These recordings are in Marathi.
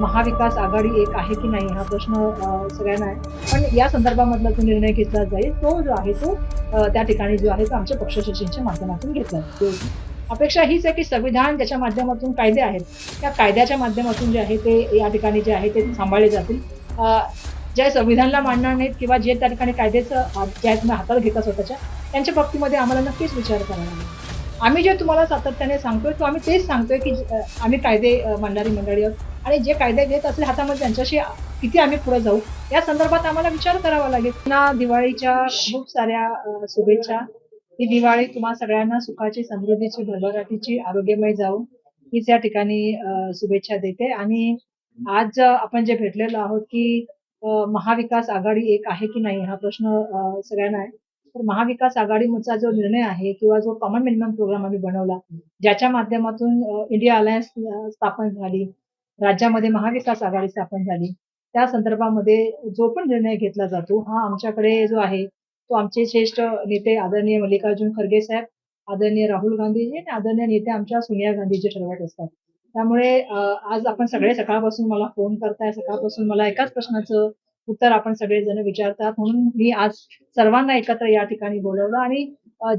महाविकास आघाडी एक आहे की नाही हा प्रश्न सगळ्यांना आहे. पण या संदर्भामधला जो निर्णय घेतला जाईल तो जो आहे तो त्या ठिकाणी जो आहे तो आमच्या पक्षश्रेष्ठींच्या माध्यमातून घेतला जाईल. अपेक्षा हीच आहे की संविधान ज्याच्या माध्यमातून कायदे आहेत त्या कायद्याच्या माध्यमातून जे आहे ते या ठिकाणी जे आहे ते सांभाळले जातील. ज्या जे संविधानला मानणार नाहीत किंवा जे त्या ठिकाणी कायद्याचं ज्या हातात घेतात स्वतःच्या त्यांच्या बाबतीमध्ये आम्हाला नक्कीच विचार करावा लागेल. आम्ही जे तुम्हाला सातत्याने सांगतोय तो आम्ही तेच सांगतोय की आम्ही कायदे अ, मांडणारी मंडळी आहोत. आणि जे कायदे घेत असले हातामध्ये त्यांच्याशी किती आम्ही पुढे जाऊ या संदर्भात आम्हाला विचार करावा लागेल. ना दिवाळीच्या खूप साऱ्या शुभेच्छा. ही दिवाळी तुम्हाला सगळ्यांना सुखाची समृद्धीची भरभराटीची आरोग्यमय जाऊ हीच या ठिकाणी शुभेच्छा देते. आणि आज आपण जे भेटलेलो आहोत की महाविकास आघाडी एक आहे की नाही हा प्रश्न सगळ्यांना आहे. तर महाविकास आघाडीचा जो निर्णय आहे किंवा जो कॉमन मिनिमम प्रोग्राम आम्ही बनवला ज्याच्या माध्यमातून इंडिया अलायन्स स्थापन झाली राज्यामध्ये महाविकास आघाडी स्थापन झाली. त्या संदर्भामध्ये जो पण निर्णय घेतला जातो हा आमच्याकडे जो आहे तो आमचे श्रेष्ठ नेते आदरणीय मल्लिकार्जुन खरगे साहेब आदरणीय राहुल गांधीजी आणि आदरणीय नेते आमच्या सोनिया गांधीजी ठरवत असतात. त्यामुळे आज आपण सगळे सकाळपासून मला फोन करताय सकाळपासून मला एकाच प्रश्नाचं उत्तर आपण सगळेजण विचारतात. म्हणून मी आज सर्वांना एकत्र या ठिकाणी बोलवलं आणि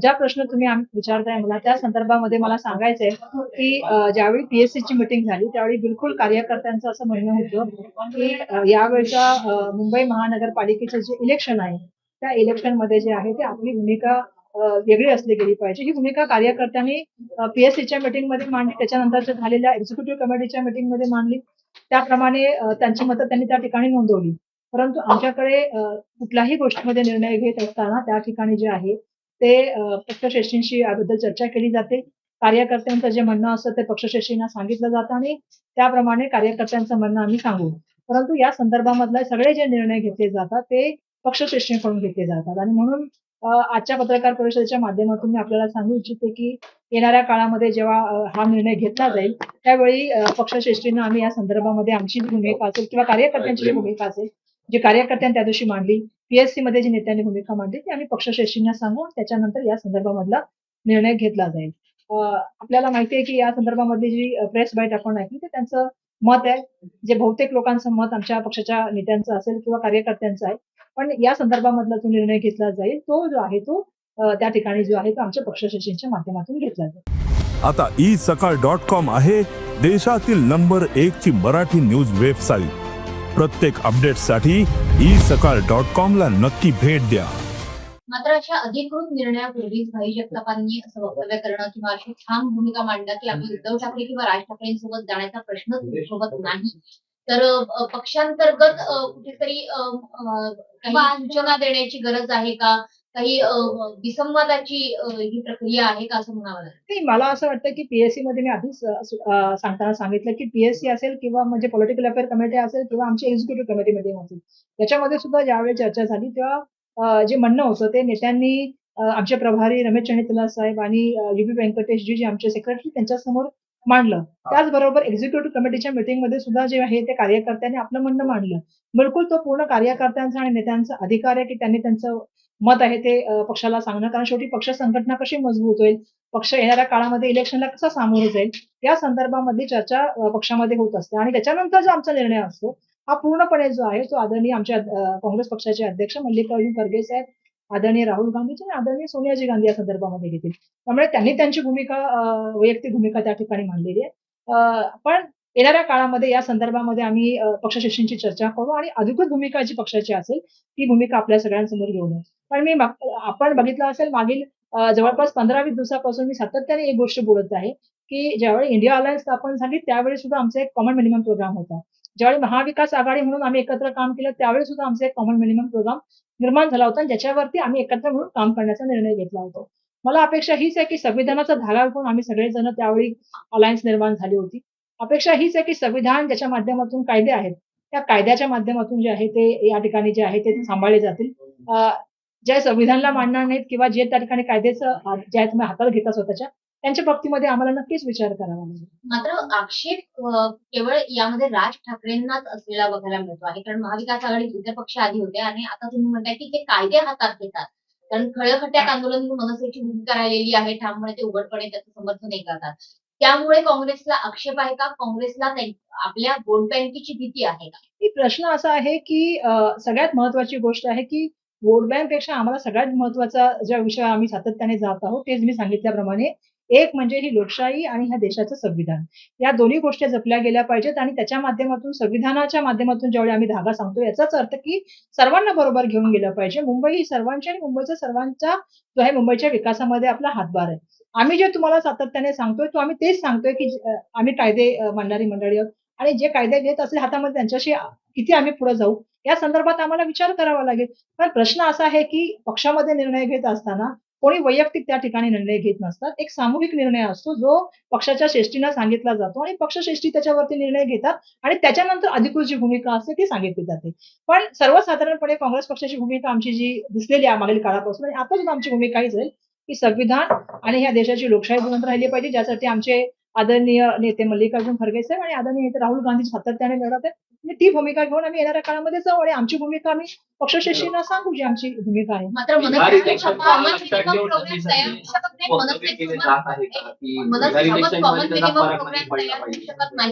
ज्या प्रश्न तुम्ही विचारताय मला त्या संदर्भामध्ये मला सांगायचंय की ज्यावेळी पीएससी ची मिटिंग झाली त्यावेळी बिलकुल कार्यकर्त्यांचं असं म्हणणं होतं की यावेळच्या मुंबई महानगरपालिकेचं जे इलेक्शन आहे त्या इलेक्शनमध्ये जे आहे ते आपली भूमिका वेगळी असली गेली पाहिजे. ही भूमिका कार्यकर्त्यांनी पीएससीच्या मीटिंगमध्ये मांडली त्याच्यानंतर झालेल्या एक्झिक्युटिव्ह कमिटीच्या मीटिंगमध्ये मांडली त्याप्रमाणे त्यांची मतं त्यांनी त्या ठिकाणी नोंदवली. परंतु आमच्याकडे कुठल्याही गोष्टीमध्ये निर्णय घेत असताना त्या ठिकाणी जे आहे ते पक्षश्रेष्ठींशी याबद्दल चर्चा केली जाते. कार्यकर्त्यांचं जे म्हणणं असतं ते पक्षश्रेष्ठींना सांगितलं जातं आणि त्याप्रमाणे कार्यकर्त्यांचं म्हणणं आम्ही सांगू. परंतु या संदर्भामधले सगळे जे निर्णय घेतले जातात ते पक्षश्रेष्ठींकडून घेतले जातात. आणि म्हणून आजच्या पत्रकार परिषदेच्या माध्यमातून मी आपल्याला सांगू इच्छिते की येणाऱ्या काळामध्ये जेव्हा हा निर्णय घेतला जाईल त्यावेळी पक्षश्रेष्ठींना आम्ही या संदर्भामध्ये आमची भूमिका असेल किंवा कार्यकर्त्यांची भूमिका असेल जी कार्यकर्त्यांनी त्या दिवशी मांडली पीएससी मध्ये जी नेत्यांनी भूमिका मांडली ती आम्ही पक्षश्रेष्ठींना सांगून त्याच्यानंतर या संदर्भामधला निर्णय घेतला जाईल. आपल्याला माहिती आहे की या संदर्भामध्ये जी प्रेस बाईट आपण ऐकली ते त्यांचं मत आहे. जे बहुतेक लोकांचं मत आमच्या पक्षाच्या नेत्यांचं असेल किंवा कार्यकर्त्यांचं आहे पण या संदर्भामधला जो निर्णय घेतला जाईल तो जो आहे तो त्या ठिकाणी जो आहे तो आमच्या पक्षश्रेष्ठींच्या माध्यमातून घेतला जाईल. आता ई सकाळ डॉट कॉम आहे देशातील नंबर एक ची मराठी न्यूज वेबसाईट प्रत्येक अपडेटसाठी ई सकाळ डॉट कॉम ला नक्की भेट द्या. मात्र अशा अधिकृत निर्णयापूर्वीच भाई जगतापांनी असं वक्तव्य करणं किंवा अशी ठाम भूमिका मांडणं की आम्ही उद्धव ठाकरे किंवा राज ठाकरेंसोबत जाण्याचा प्रश्नच उद्भवत नाही. तर पक्षांतर्गत कुठेतरी काही सूचना देण्याची गरज आहे का? काही विसंवादाची ही प्रक्रिया आहे का असं म्हणावं लागेल? नाही मला असं वाटतं की पीएससी मध्ये मी आधीच सांगताना सांगितलं की पीएससी असेल किंवा म्हणजे पॉलिटिकल अफेअर कमिटी असेल किंवा आमची एक्झिक्युटिव्ह कमिटी मीटिंग असेल. त्याच्यामध्ये सुद्धा ज्यावेळी चर्चा झाली तेव्हा जे म्हणणं होतं ते नेत्यांनी आमचे प्रभारी रमेश चणितला साहेब आणि युपी व्यंकटेशजी जे आमचे सेक्रेटरी त्यांच्यासमोर मांडलं. त्याचबरोबर एक्झिक्युटिव्ह कमिटीच्या मीटिंगमध्ये सुद्धा जे आहे ते कार्यकर्त्यांनी आपलं म्हणणं मांडलं. बिलकुल तो पूर्ण कार्यकर्त्यांचा आणि नेत्यांचा अधिकार आहे की त्यांनी त्यांचं मत आहे ते पक्षाला सांगणं. कारण शेवटी पक्ष संघटना कशी मजबूत होईल? पक्ष येणाऱ्या काळामध्ये इलेक्शनला कसा सामोरं जाईल? या संदर्भामध्ये चर्चा पक्षामध्ये होत असते. आणि त्याच्यानंतर जो आमचा निर्णय असतो हा पूर्णपणे जो आहे तो आदरणीय आमच्या काँग्रेस पक्षाचे अध्यक्ष मल्लिकार्जुन खरगे साहेब आदरणीय राहुल गांधीजी आणि आदरणीय सोनियाजी गांधी या संदर्भामध्ये घेतील. त्यामुळे त्यांनी त्यांची भूमिका वैयक्तिक भूमिका त्या ठिकाणी मांडलेली आहे. पण येणाऱ्या काळामध्ये या संदर्भामध्ये आम्ही अ, पक्षश्रेष्ठींची चर्चा करू आणि अधिकृत भूमिका जी पक्षाची असेल ती भूमिका आपल्या सगळ्यांसमोर घेऊन पण मी आपण बघितलं असेल मागील जवळपास पंधरा वीस दिवसापासून मी सातत्याने एक गोष्ट बोलत आहे की ज्यावेळी इंडिया अलायन्स स्थापन झाली त्यावेळी सुद्धा आमचा एक कॉमन मिनिमम प्रोग्राम होता. ज्यावेळी महाविकास आघाडी म्हणून आम्ही एकत्र काम केलं त्यावेळी सुद्धा आमचा एक कॉमन मिनिमम प्रोग्राम निर्माण झाला होता ज्याच्यावरती आम्ही एकत्र म्हणून काम करण्याचा निर्णय घेतला होता. मला अपेक्षा हीच आहे की संविधानाचा धागा घेऊन आम्ही सगळेजण त्यावेळी अलायन्स निर्माण झाली होती. अपेक्षा हीच आहे की संविधान ज्याच्या माध्यमातून कायदे आहेत त्या कायद्याच्या माध्यमातून जे आहे ते या ठिकाणी जे आहे ते सांभाळले जातील. ज्या जे संविधानला मानणार नाहीत किंवा जे त्या ठिकाणी कायद्याचं जे तुम्ही हातात घेता स्वतःच्या त्यांच्या बाबतीमध्ये आम्हाला नक्कीच विचार करावा लागेल. मात्र आक्षेप केवळ यामध्ये राज ठाकरेंनाच असलेला बघायला मिळतो आहे. कारण महाविकास आघाडी इतर पक्ष आधी होते आणि आता तुम्ही म्हणताय की ते कायदे हातात घेतात. कारण खळखट्याक आंदोलन ही मनसेची भूमिका राहिलेली आहे. ठामपणे ते उघडपणे त्याचं समर्थनही करतात. त्यामुळे काँग्रेसला आक्षेप आहे का? काँग्रेसला आपल्या वोट बँकेची भीती आहे का? प्रश्न असा आहे की सगळ्यात महत्वाची गोष्ट आहे की वोट बँकपेक्षा आम्हाला सगळ्यात महत्त्वाचा ज्या विषय आम्ही सातत्याने जात आहोत तेच मी सांगितल्याप्रमाणे एक म्हणजे ही लोकशाही आणि ह्या देशाचं संविधान. या दोन्ही गोष्टी जपल्या गेल्या पाहिजेत आणि त्याच्या माध्यमातून संविधानाच्या माध्यमातून ज्यावेळी आम्ही धागा सांगतो याचाच अर्थ की सर्वांना बरोबर घेऊन गेलं पाहिजे. मुंबई ही सर्वांची आणि मुंबईचा सर्वांचा जो आहे मुंबईच्या विकासामध्ये आपला हातभार आहे. आम्ही जे तुम्हाला सातत्याने सांगतोय तो आम्ही तेच सांगतोय की आम्ही कायदे मांडणारी मंडळी आहोत. आणि जे कायदे घेत असेल हातामध्ये त्यांच्याशी किती आम्ही पुढे जाऊ या संदर्भात आम्हाला विचार करावा लागेल. पण प्रश्न असा आहे की पक्षामध्ये निर्णय घेत असताना कोणी वैयक्तिक त्या ठिकाणी निर्णय घेत नसतात. एक सामूहिक निर्णय असतो जो पक्षाच्या श्रेष्ठीनं सांगितला जातो आणि पक्षश्रेष्ठी त्याच्यावरती निर्णय घेतात आणि त्याच्यानंतर अधिकृत जी भूमिका असते ती सांगितली जाते. पण सर्वसाधारणपणे काँग्रेस पक्षाची भूमिका आमची जी दिसलेली आहे मागील काळापासून आणि आता सुद्धा आमची भूमिका हीच आहे की संविधान आणि ह्या देशाची लोकशाही जिवंत राहिली पाहिजे ज्यासाठी आमचे आदरणीय नेते मल्लिकार्जुन खरगे साहेब आणि आदरणीय नेते राहुल गांधी सातत्याने लढत आहेत. आणि ती भूमिका घेऊन आम्ही येणाऱ्या काळामध्ये जाऊ आणि आमची भूमिका आम्ही पक्षश्रेष्ठींना सांगू जी आमची भूमिका आहे.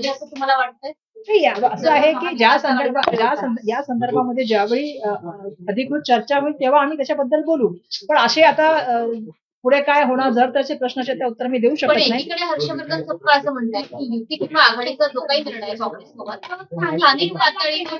असं तुम्हाला वाटतंय? नाही, या- असं आहे की ज्या संदर्भात या संदर्भामध्ये ज्यावेळी अधिकृत चर्चा होईल तेव्हा आम्ही त्याच्याबद्दल बोलू. पण असे आता पुढे काय होणार? जर त्याचे प्रश्नाचे ते उत्तर मी देऊ शकत नाही. एकीकडे हर्षवर्धन सप्पा असं म्हणतात की युती किंवा आघाडीचा जो काही निर्णय आहे काँग्रेससोबत तो स्थानिक पातळीवर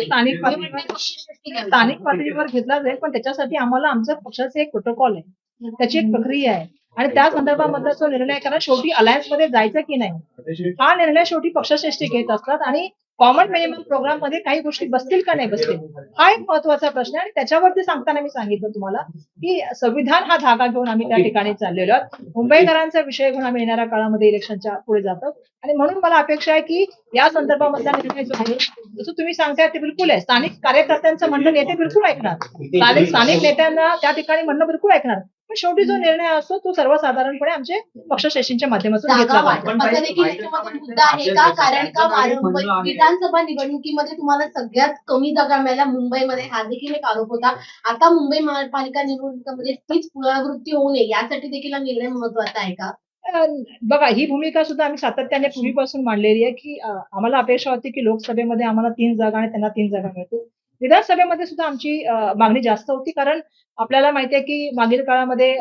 स्थानिक. स्थानिक घेतला जाईल पण त्याच्यासाठी आम्हाला आमचं पक्षाचं एक प्रोटोकॉल आहे. त्याची एक प्रक्रिया आहे. आणि त्या संदर्भामधला जो निर्णय करा शेवटी अलायन्समध्ये जायचं की नाही हा निर्णय शेवटी पक्षश्रेष्ठी घेत असतात आणि कॉमन मिनिमम प्रोग्राममध्ये काही गोष्टी बसतील का नाही बसतील? हा एक महत्त्वाचा प्रश्न आहे आणि त्याच्यावरती सांगताना मी सांगितलं तुम्हाला की संविधान हा धागा घेऊन आम्ही त्या ठिकाणी चाललेलो आहोत. मुंबईकरांचा विषय घेऊन आम्ही येणाऱ्या काळामध्ये इलेक्शनच्या पुढे जातो. आणि म्हणून मला अपेक्षा आहे की या संदर्भामधला निर्णय जो आहे जसं तुम्ही सांगताय ते बिलकुल आहे. स्थानिक कार्यकर्त्यांचं म्हणणं नेते बिलकुल ऐकणार. स्थानिक स्थानिक नेत्यांना त्या ठिकाणी म्हणणं बिलकुल ऐकणार. पण शेवटी जो निर्णय असतो तो सर्वसाधारणपणे आमचे पक्षश्रेष्ठींच्या माध्यमातून घेतला जातो. असा देखील याच्यामध्ये मुद्दा आहे का? कारण का वारंवार विधानसभा निवडणुकीमध्ये तुम्हाला सगळ्यात कमी जागा मिळाल्या? मुंबईमध्ये. हा देखील एक आरोप होता. आता मुंबई महापालिका निवडणुकीमध्ये तीच पुनरावृत्ती होऊ नये यासाठी देखील हा निर्णय महत्त्वाचा आहे का? बघा ही भूमिका सुद्धा आम्ही सातत्याने पूर्वीपासून मांडलेली आहे की आम्हाला अपेक्षा होती की लोकसभेमध्ये आम्हाला तीन जागा आणि त्यांना तीन जागा मिळतील. विधानसभेमध्ये सुद्धा आमची मागणी जास्त होती कारण आपल्याला माहिती आहे की मागील काळामध्ये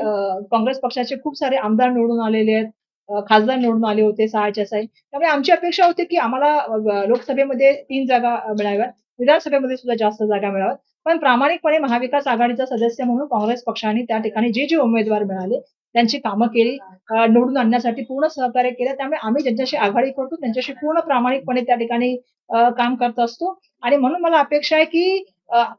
काँग्रेस पक्षाचे खूप सारे आमदार निवडून आलेले आहेत खासदार निवडून आले होते सहाच्या साई त्यामुळे आमची अपेक्षा होती की आम्हाला लोकसभेमध्ये तीन जागा मिळाव्यात. विधानसभेमध्ये सुद्धा जास्त जागा मिळाव्यात. पण प्रामाणिकपणे महाविकास आघाडीचा सदस्य म्हणून काँग्रेस पक्षाने त्या ठिकाणी जे जे उमेदवार मिळाले त्यांची कामं केली निवडून आणण्यासाठी पूर्ण सहकार्य केलं. त्यामुळे आम्ही ज्यांच्याशी आघाडी करतो त्यांच्याशी पूर्ण प्रामाणिकपणे त्या ठिकाणी काम करत असतो. आणि म्हणून मला अपेक्षा आहे की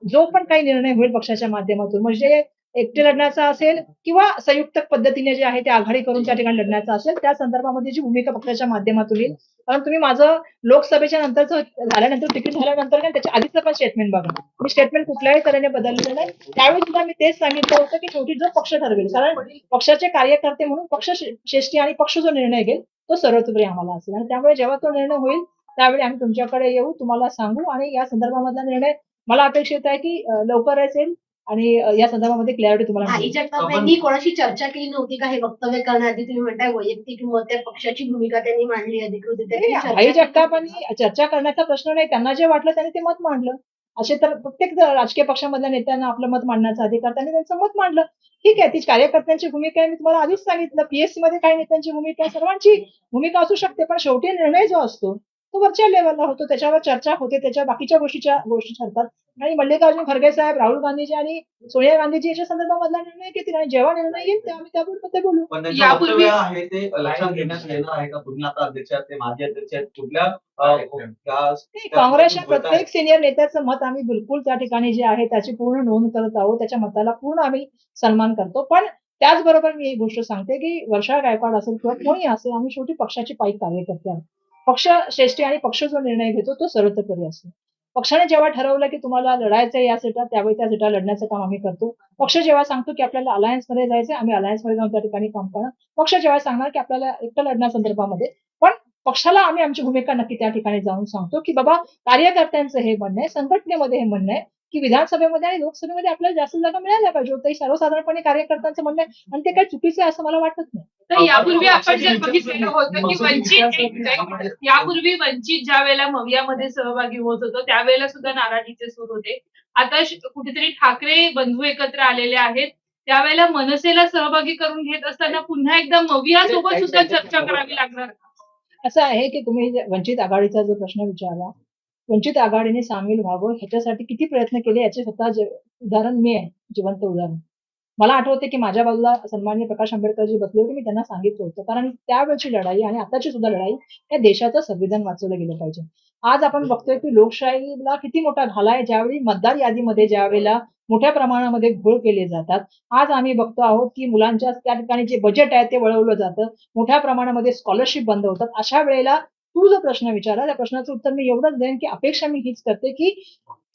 जो पण काही निर्णय होईल पक्षाच्या माध्यमातून म्हणजे एकटे लढण्याचा असेल किंवा संयुक्त पद्धतीने जे आहे ते आघाडी करून त्या ठिकाणी लढण्याचा असेल त्या संदर्भामध्ये जी भूमिका पक्षाच्या माध्यमातून येईल कारण तुम्ही माझं लोकसभेच्या नंतरचं झाल्यानंतर तिकीट झाल्यानंतर काय त्याच्या आधीचं पण स्टेटमेंट बघा. मी स्टेटमेंट कुठल्याही तऱ्हेने बदललेलं नाही. त्यावेळी सुद्धा मी तेच सांगितलं होतं की शेवटी जो पक्ष ठरवेल कारण पक्षाचे कार्यकर्ते म्हणून पक्ष श्रेष्ठी आणि पक्ष जो निर्णय घेईल तो सर्वतोपरी आम्हाला असेल. आणि त्यामुळे जेव्हा तो निर्णय होईल त्यावेळी आम्ही तुमच्याकडे येऊ तुम्हाला सांगू आणि या संदर्भामधला निर्णय मला अपेक्षित आहे की लवकर लवकरच येईल. आणि या संदर्भामध्ये क्लॅरिटी तुम्हाला कोणाशी चर्चा केली नव्हती का हे वक्तव्य करण्याआधी तुम्ही म्हणताय वैयक्तिक मत त्या पक्षाची भूमिका त्यांनी मांडली त्यांनी आई चर्चा जगतापांनी चर्चा करण्याचा प्रश्न नाही त्यांना जे वाटलं त्यांनी ते मत मांडलं. असे तर प्रत्येक राजकीय पक्षामधल्या नेत्यांना आपलं मत मांडण्याचा अधिकार त्यांनी त्यांचं मत मांडलं. ठीक आहे ती कार्यकर्त्यांची भूमिका आहे मी तुम्हाला आधीच सांगितलं पीएससी मध्ये काही नेत्यांची भूमिका आहे सर्वांची भूमिका असू शकते पण शेवटी निर्णय जो असतो तो वरच्या लेवलला होतो. त्याच्यावर चर्चा होते. त्याच्या बाकीच्या गोष्टीच्या गोष्टी ठरतात. आणि मल्लिकार्जुन खरगे साहेब राहुल गांधीजी आणि सोनिया गांधीजी याच्या संदर्भामधला निर्णय घेतील आणि जेव्हा निर्णय येईल तेव्हा आम्ही त्याबद्दल ते बोलू. यापूर्वी- आहे ते लक्षात घेण्यात येणार आहे का? तुम्ही आता अध्यक्ष ते माजी अध्यक्ष आहेत. कुठल्या नाही, काँग्रेसच्या प्रत्येक सिनियर नेत्याचं मत आम्ही बिलकुल त्या ठिकाणी जे आहे त्याची पूर्ण नोंद करत आहोत. त्याच्या मताला पूर्ण आम्ही सन्मान करतो. पण त्याचबरोबर मी एक गोष्ट सांगते की वर्षा गायकवाड असेल किंवा कोणी असेल आम्ही शेवटी पक्षाची पायी कार्यकर्ते आहोत. पक्ष श्रेष्ठी आणि पक्ष जो निर्णय घेतो तो सर्वतोपरी असतो. पक्षाने जेव्हा ठरवलं की तुम्हाला लढायचं या सीटा त्यावेळी त्या सीटा लढण्याचं काम आम्ही करतो. पक्ष जेव्हा सांगतो की आपल्याला अलायन्समध्ये जायचं आम्ही अलायन्समध्ये जाऊन त्या ठिकाणी काम करणार. पक्ष जेव्हा सांगणार की आपल्याला एकटं लढण्यासंदर्भामध्ये पण पक्षाला आम्ही आमची भूमिका नक्की त्या ठिकाणी जाऊन सांगतो की बाबा कार्यकर्त्यांचं हे म्हणणं आहे संघटनेमध्ये हे म्हणणं आहे की विधानसभेमध्ये आणि लोकसभेमध्ये आपल्याला जास्त जागा मिळाल्या पाहिजे. होतं हे सर्वसाधारणपणे कार्यकर्त्यांचं म्हणणं आहे. आणि ते काही चुकीचं आहे असं मला वाटत नाही. तर यापूर्वी आपण जर बघितलेलं होतं की वंचित एक यापूर्वी वंचित ज्या वेळेला मवियामध्ये सहभागी होत होतो त्यावेळेला सुद्धा नाराजीचे सूर होते. आता कुठेतरी ठाकरे बंधू एकत्र आलेले आहेत. त्यावेळेला मनसेला सहभागी करून घेत असताना पुन्हा एकदा मविया सोबत सुद्धा चर्चा करावी लागणार असं आहे की तुम्ही वंचित आघाडीचा जो प्रश्न विचारला वंचित आघाडीने सामील व्हावं ह्याच्यासाठी किती प्रयत्न केले याचे स्वतः उदाहरण मी आहे जिवंत उदाहरण. मला आठवते की माझ्या बाजूला सन्मान्य प्रकाश आंबेडकरजी बसले होते मी त्यांना सांगितलं होतं. कारण त्यावेळची लढाई आणि आताची सुद्धा लढाई या देशाचं संविधान वाचवलं गेलं पाहिजे. आज आपण बघतोय की लोकशाहीला किती मोठा घाला आहे. ज्यावेळी मतदार यादीमध्ये ज्यावेळेला मोठ्या प्रमाणामध्ये घोळ केले जातात आज आम्ही बघतो आहोत की मुलांच्या त्या ठिकाणी जे बजेट आहे ते वळवलं जातं. मोठ्या प्रमाणामध्ये स्कॉलरशिप बंद होतात. अशा वेळेला तू जो प्रश्न विचारला त्या प्रश्नाचं उत्तर मी एवढंच देईन की अपेक्षा मी हीच करते की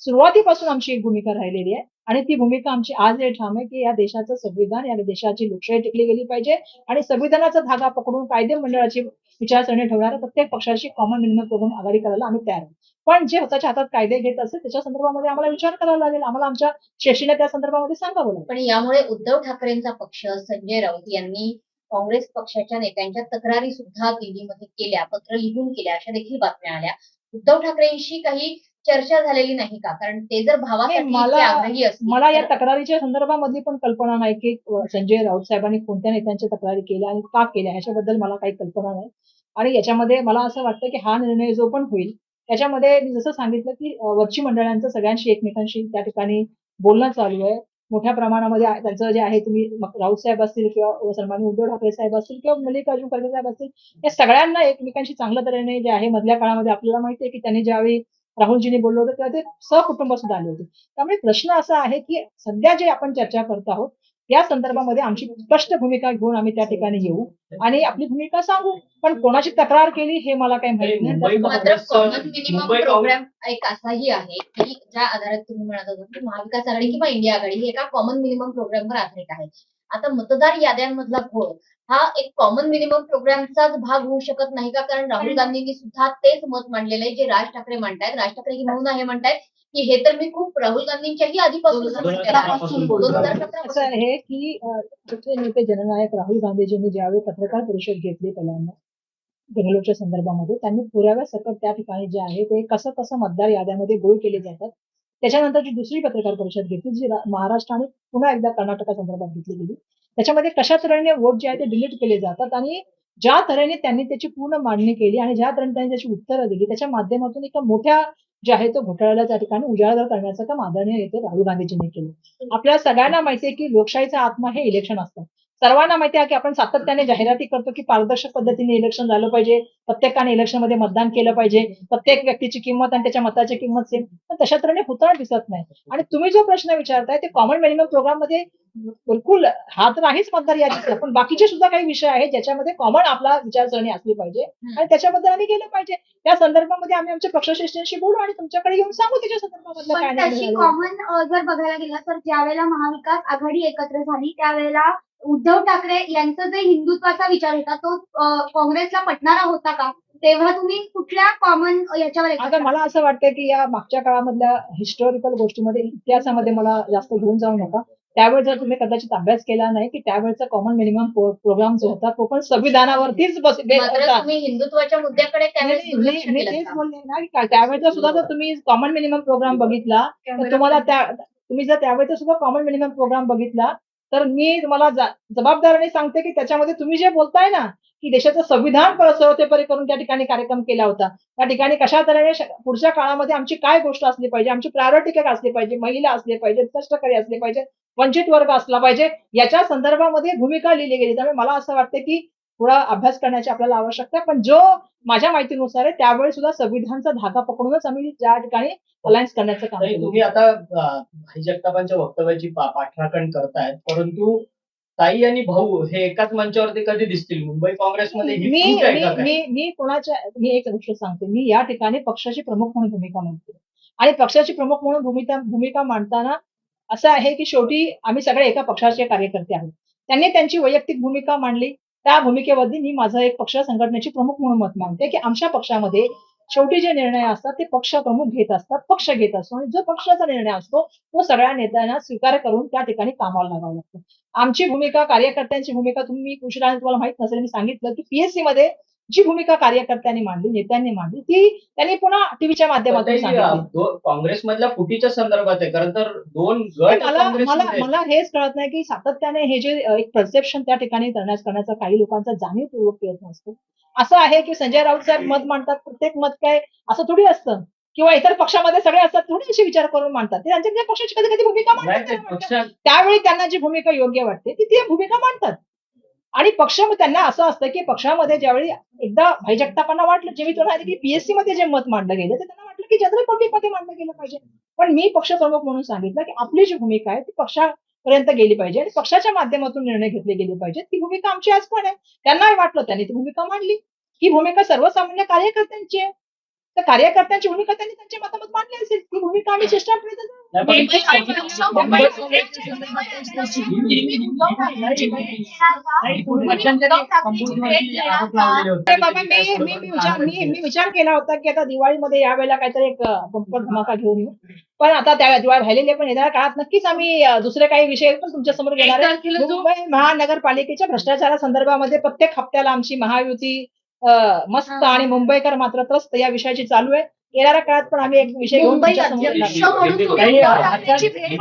सुरुवातीपासून आमची एक भूमिका राहिलेली आहे आणि ती भूमिका आमची आज हे ठाम आहे की या देशाचं संविधान या देशाची लोकशाही टिकली गेली पाहिजे आणि संविधानाचा धागा पकडून कायदे मंडळाची विचारसरणी ठेवणाऱ्या प्रत्येक पक्षाची कॉमन मिनिमम करून आघाडी करायला आम्ही तयार आहोत. पण जे स्वतःच्या हातात कायदे घेत असेल त्याच्या संदर्भामध्ये आम्हाला विचार करावा लागेल. आम्हाला आमच्या शेषीने त्या संदर्भामध्ये सांगावं लागेल. पण यामुळे उद्धव ठाकरेंचा पक्ष संजय राऊत यांनी काँग्रेस पक्षाच्या नेत्यांच्या तक्रारी सुद्धा दिल्लीमध्ये केल्या पत्र लिहून केल्या अशा देखील बातम्या आल्या. उद्धव ठाकरेंशी काही चर्चा झालेली नाही का? कारण ते जर भावासाठी मला- आग्रही या तक्रारीच्या संदर्भामध्ये पण कल्पना नाही की संजय राऊत साहेबांनी कोणत्या नेत्यांच्या तक्रारी केल्या आणि का केल्या ह्याच्याबद्दल मला काही कल्पना नाही. आणि याच्यामध्ये मला असं वाटतं की हा निर्णय जो पण होईल त्याच्यामध्ये मी जसं सांगितलं की वरची मंडळांचं सगळ्यांशी एकमेकांशी त्या ठिकाणी बोलणं चालू आहे. मोठ्या प्रमाणामध्ये त्यांचं जे आहे तुम्ही राऊत साहेब असतील किंवा सन्मान्य उद्धव ठाकरे साहेब असतील किंवा मल्लिकार्जुन खरगे साहेब असतील या सगळ्यांना एकमेकांशी चांगल्या तऱ्हेने जे आहे मधल्या काळामध्ये आपल्याला माहिती आहे की त्यांनी ज्यावेळी राहुलजींनी बोललं होतं तेव्हा ते सहकुटुंब सुद्धा आले होते. त्यामुळे प्रश्न असा आहे की सध्या जे आपण चर्चा करत आहोत या संदर्भामध्ये आमची स्पष्ट भूमिका घेऊन आम्ही त्या ठिकाणी येऊ. आणि आपली भूमिका सांगू. पण कोणाची तक्रार केली हे मला काही माहिती नाही मात्र कॉमन मिनिमम प्रोग्राम एक असाही आहे की ज्या आधारात तुम्ही म्हणत होता की महाविकास आघाडी किंवा इंडिया आघाडी ही एका कॉमन मिनिमम प्रोग्रामवर आधारित आहे. आता मतदार याद्यांमधला घोळ. हा एक कॉमन मिनिमम प्रोग्रामचाच भाग होऊ शकत नाही का? कारण राहुल गांधींनी सुद्धा तेच मत मांडलेलं आहे जे राज ठाकरे मांडतायत राज ठाकरे ही म्हणून आहे म्हणतायत की हे तर मी खूप राहुल गांधींच्याही आधीपासून दोन हजार सांगितलेलं आहे. की नेते जननायक राहुल गांधीजींनी ज्यावेळी पत्रकार परिषद घेतली पहिल्यांदा बेंगलोरच्या संदर्भामध्ये त्यांनी पुराव्या सकट त्या ठिकाणी जे आहे ते कसं कसं मतदार याद्यामध्ये गोळ केले जातात त्याच्यानंतरची दुसरी पत्रकार परिषद घेतली जी महाराष्ट्र आणि पुन्हा एकदा कर्नाटका संदर्भात घेतली गेली त्याच्यामध्ये कशा तऱ्हेने वोट जे आहे ते डिलीट केले जातात आणि ज्या तऱ्हेने त्यांनी त्याची पूर्ण मांडणी केली आणि ज्या तऱ्हेने त्यांनी त्याची उत्तरं दिली त्याच्या माध्यमातून एका मोठ्या जे आहे तो घोटाळ्याला त्या ठिकाणी उजागर करण्याचं काम आदरणीय नेते राहुल गांधीजींनी केलं. आपल्या सगळ्यांना माहिती आहे की लोकशाहीचा आत्मा हे इलेक्शन असतं. सर्वांना माहिती आहे की आपण सातत्याने जाहिराती करतो की पारदर्शक पद्धतीने इलेक्शन झालं पाहिजे प्रत्येकाने इलेक्शनमध्ये मतदान केलं पाहिजे प्रत्येक व्यक्तीची किंमत आणि त्याच्या मताची किंमत सेम पण तशा तऱ्हेने होताना दिसत नाही. आणि तुम्ही जो प्रश्न विचारताय ते कॉमन मिनिमम प्रोग्राममध्ये बिलकुल हा तर आहेच मतदार यादीचा पण बाकीचे सुद्धा काही विषय आहेत ज्याच्यामध्ये कॉमन आपला विचारसरणी असली पाहिजे आणि त्याच्याबद्दल आम्ही गेलं पाहिजे. त्या संदर्भामध्ये आम्ही आमच्या पक्षश्रेष्ठींशी बोलू आणि तुमच्याकडे येऊन सांगू त्याच्या झाला. कॉमन जर बघायला गेलं तर ज्यावेळेला महाविकास आघाडी एकत्र झाली त्यावेळेला उद्धव ठाकरे यांचा जे हिंदुत्वाचा विचार होता तो काँग्रेसला पटणारा होता का? तेव्हा तुम्ही कुठल्या कॉमन याच्यावर मला असं वाटतं की या मागच्या काळामधल्या हिस्टॉरिकल गोष्टीमध्ये इतिहासामध्ये मला जास्त घेऊन जाऊ नका. त्यावेळेस जर तुम्ही कदाचित अभ्यास केला नाही की त्यावेळेचा कॉमन मिनिमम प्रोग्राम जो होता तो पण संविधानावरतीच हिंदुत्वाच्या मुद्द्याकडे त्यावेळेचा सुद्धा जर तुम्ही कॉमन मिनिमम प्रोग्राम बघितला तर तुम्हाला त्या तुम्ही जर त्यावेळेचा सुद्धा कॉमन मिनिमम प्रोग्राम बघितला तर मी तुम्हाला जा- जबाबदारीने सांगते की त्याच्यामध्ये तुम्ही जे बोलताय ना की देशाचं संविधान परत करून त्या ठिकाणी कार्यक्रम केला होता. त्या ठिकाणी कशा तऱ्हेने पुढच्या काळामध्ये आमची काय गोष्ट असली पाहिजे आमची प्रायोरिटी काय असली पाहिजे महिला असली पाहिजे कष्टकरी असले पाहिजे वंचित वर्ग असला पाहिजे याच्या संदर्भामध्ये भूमिका लिहिली गेली. त्यामुळे मला असं वाटतं की थोडा अभ्यास करण्याची आपल्याला आवश्यकता पण जो माझ्या माहितीनुसार आहे त्यावेळी सुद्धा संविधानचा धागा पकडूनच आम्ही त्या ठिकाणी अलायन्स करण्याचं काम तुम्ही आता भाई जगतापांच्या वक्तव्याची पाठराखण करतायत परंतु ताई आणि भाऊ हे एकाच मंचावरती कधी दिसतील? मुंबई काँग्रेसमध्ये मी? मी मी कोणाच्या मी एक गोष्ट सांगते. मी या ठिकाणी पक्षाची प्रमुख म्हणून भूमिका मांडते. आणि पक्षाची प्रमुख म्हणून भूमिका भूमिका मांडताना असं आहे की शेवटी आम्ही सगळे एका पक्षाचे कार्यकर्ते आहोत. त्यांनी त्यांची वैयक्तिक भूमिका मांडली. त्या भूमिकेवरती मी माझं एक पक्ष संघटनेची प्रमुख म्हणून मत मानते की आमच्या पक्षामध्ये शेवटी जे निर्णय असतात ते पक्ष प्रमुख घेत असतात पक्ष घेत असतो. आणि जो पक्षाचा निर्णय असतो तो सगळ्या नेत्यांना स्वीकार करून त्या ठिकाणी कामाला लागावं लागतो. आमची भूमिका कार्यकर्त्यांची भूमिका तुम्ही उशिरा तुम्हाला माहीत नसेल मी सांगितलं की पीएससी मध्ये जी भूमिका कार्यकर्त्यांनी मांडली नेत्यांनी मांडली ती त्यांनी पुन्हा टीव्हीच्या माध्यमातून सांगितली. काँग्रेसमधल्या फुटीच्या संदर्भात आहे खरं तर दोन गट मला मला मला हेच कळत नाही की सातत्याने हे जे एक परसेप्शन त्या ठिकाणी करण्यास करण्याचा काही लोकांचा जाणीवपूर्वक प्रयत्न असतो असं आहे की संजय राऊत साहेब मत मांडतात प्रत्येक मत काय असं थोडी असतं. किंवा इतर पक्षामध्ये सगळे असतात थोडी असे विचार करून मांडतात. ते त्यांच्या पक्षाची कधी कधी भूमिका मांडतात. त्यावेळी त्यांना जी भूमिका योग्य वाटते ती ती भूमिका मांडतात. आणि पक्ष त्यांना असं असतं की पक्षामध्ये ज्यावेळी एकदा भाई वाटलं जे मी तुला की पीएससी मध्ये जे मत मांडलं गेलं ते त्यांना वाटलं की जनरल पब्लिकमध्ये मांडलं गेलं पाहिजे. पण मी पक्ष प्रमुख म्हणून सांगितलं की आपली जी भूमिका आहे ती पक्षापर्यंत गेली पाहिजे आणि पक्षाच्या माध्यमातून निर्णय घेतले गेले पाहिजेत. ती भूमिका आमची आज पण आहे. त्यांना वाटलं त्यांनी ती भूमिका मांडली. ही भूमिका सर्वसामान्य कार्यकर्त्यांची आहे. तर कार्यकर्त्यांची भूमिका त्यांनी त्यांच्या मतामत मांडली असेल ती भूमिका आम्ही बाबा मी मी मी विचार मी मी विचार केला होता की आता दिवाळीमध्ये यावेळेला काहीतरी एक बंपर धमाका घेऊन येऊ पण आता त्या दिवाळी राहिलेले पण येणाऱ्या काळात नक्कीच आम्ही दुसरे काही विषय पण तुमच्यासमोर घेणार मुंबई महानगरपालिकेच्या भ्रष्टाचारा संदर्भामध्ये प्रत्येक हप्त्याला आमची महायुती मस्त आणि मुंबईकर मात्र त्रस्त या विषयाची चालू आहे. येणाऱ्या काळात पण आम्ही एक विषय घेऊन मुंबई तुमच्यासमोर अध्यक्ष येणार. आहोत. म्हणून तुम्ही काही उद्धव ठाकरेंची आता- भेट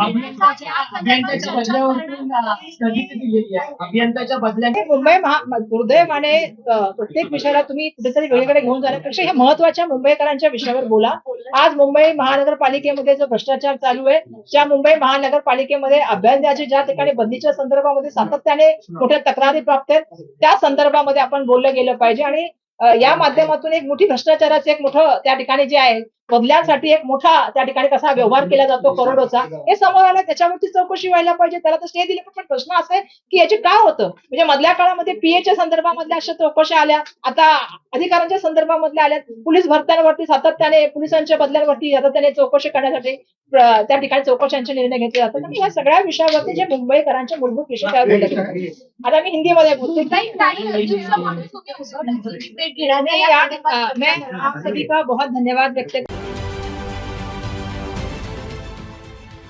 अभियंत्याच्या बदल्यावरून स्थगिती दिलेली आहे अभियंत्याच्या बदल्याने आणि मुंबई महा दुर्दैवाने अ, प्रत्येक विषयाला तुम्ही कुठेतरी वेगळीकडे घेऊन जाण्यापेक्षा ह्या महत्त्वाच्या मुंबईकरांच्या विषयावर बोला. आज मुंबई महानगरपालिकेमध्ये जो भ्रष्टाचार चालू आहे ज्या मुंबई महानगरपालिकेमध्ये अभ्यासाची ज्या ठिकाणी बदलीच्या संदर्भामध्ये सातत्याने मोठ्या तक्रारी प्राप्त आहेत त्या संदर्भामध्ये आपण बोललं गेलं पाहिजे. आणि या माध्यमातून एक मोठी भ्रष्टाचाराचं एक मोठं त्या ठिकाणी जे आहे बदल्यांसाठी एक मोठा त्या ठिकाणी कसा व्यवहार केला जातो करोडोचा हे समोर आलं त्याच्यावरती चौकशी व्हायला पाहिजे त्याला तर स्टे दिले. पण प्रश्न असा आहे की याचे काय होतं? म्हणजे मधल्या काळामध्ये पीएच्या संदर्भामधल्या अशा चौकशा आल्या आता अधिकाऱ्यांच्या संदर्भामधल्या आल्या पोलीस भरत्यांवरती सातत्याने पोलिसांच्या बदल्यांवरती सातत्याने चौकशी करण्यासाठी त्या ठिकाणी चौकशांचे निर्णय घेतले जातात. आणि या सगळ्या विषयावरती जे मुंबईकरांचे मूलभूत विषय त्यावर बोलले. आता मी हिंदीमध्ये बोलते. मैं आप सभी का बहुत धन्यवाद व्यक्त